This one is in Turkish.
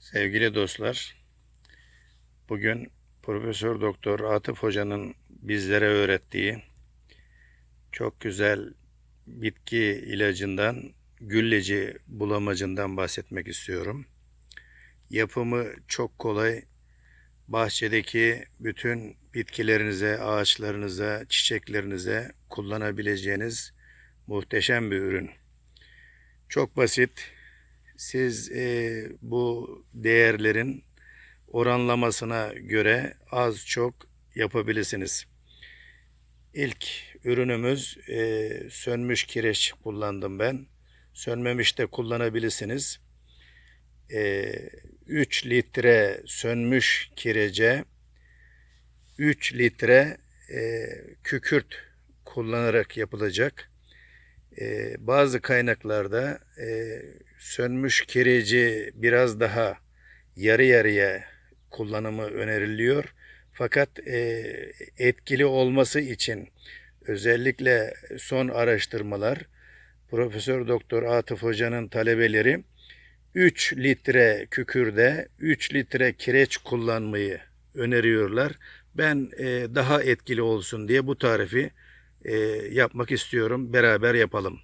Sevgili dostlar, bugün Profesör Doktor Atıf Hoca'nın bizlere öğrettiği çok güzel bitki ilacından, gülleci bulamacından bahsetmek istiyorum. Yapımı çok kolay. Bahçedeki bütün bitkilerinize, ağaçlarınıza, çiçeklerinize kullanabileceğiniz muhteşem bir ürün. Çok basit, siz e, bu değerlerin oranlamasına göre az çok yapabilirsiniz. İlk ürünümüz e, sönmüş kireç kullandım ben. Sönmemiş de kullanabilirsiniz. E, 3 litre sönmüş kirece 3 litre e, kükürt kullanarak yapılacak. E, bazı kaynaklarda e, sönmüş kireci biraz daha yarı yarıya kullanımı öneriliyor. Fakat e, etkili olması için özellikle son araştırmalar Profesör Doktor Atıf Hoca'nın talebeleri 3 litre kükürde 3 litre kireç kullanmayı öneriyorlar. Ben e, daha etkili olsun diye bu tarifi yapmak istiyorum. Beraber yapalım.